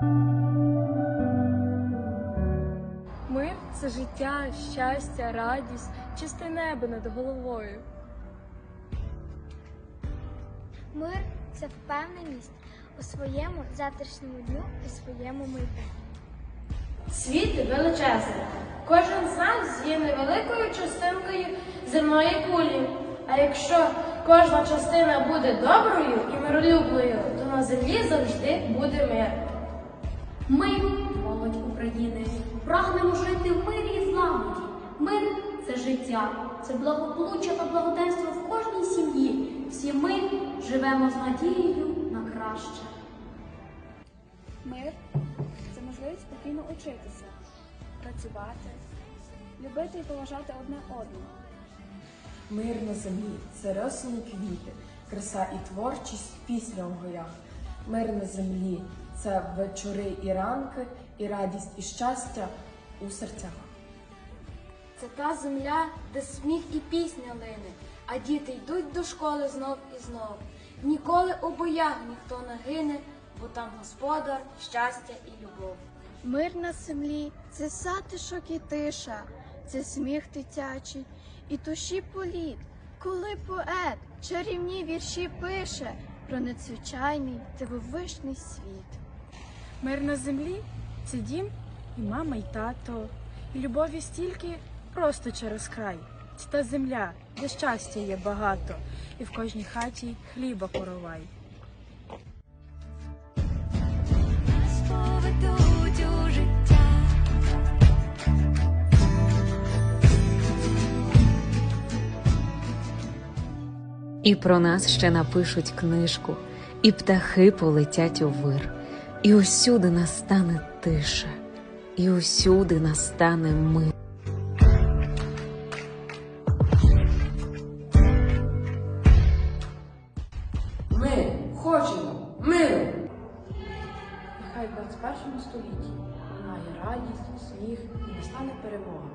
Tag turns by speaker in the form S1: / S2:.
S1: Мир це життя, щастя, радість, чисте небо над головою.
S2: Мир це впевненість у своєму завтрашньому дню і своєму майбутньому.
S3: Світ величезний. Кожен з нас є невеликою частинкою земної кулі. А якщо кожна частина буде доброю і миролюбною, то на землі завжди буде мир.
S4: Ми, молодь України, прагнемо жити в мирі і злагоді. Мир це життя, це благополуччя та благоденство в кожній сім'ї. Всі ми живемо з надією на краще.
S1: Мир це можливість спокійно учитися, працювати, любити і поважати одне одного.
S5: Мир на землі це росні квіти, краса і творчість після в гоях. Мир на землі це вечори і ранки, і радість і щастя у серцях.
S6: Це та земля, де сміх і пісня лине, а діти йдуть до школи знов і знов. Ніколи у боях ніхто не гине, бо там господар, щастя і любов.
S7: Мир на землі це затишок і тиша, це сміх дитячий і душі політ, коли поет чарівні вірші пише про надзвичайний дивовижний світ.
S1: Мир на землі це дім і мама, і тато, і любові стільки просто через край. Це та земля, де щастя є багато, і в кожній хаті хліба коровай.
S8: І про нас ще напишуть книжку, і птахи полетять у вир, і усюди настане тиша, і усюди настане мир.
S5: Ми хочемо миру! Нехай в 21 столітті лунає радість, сміх і настане перемога.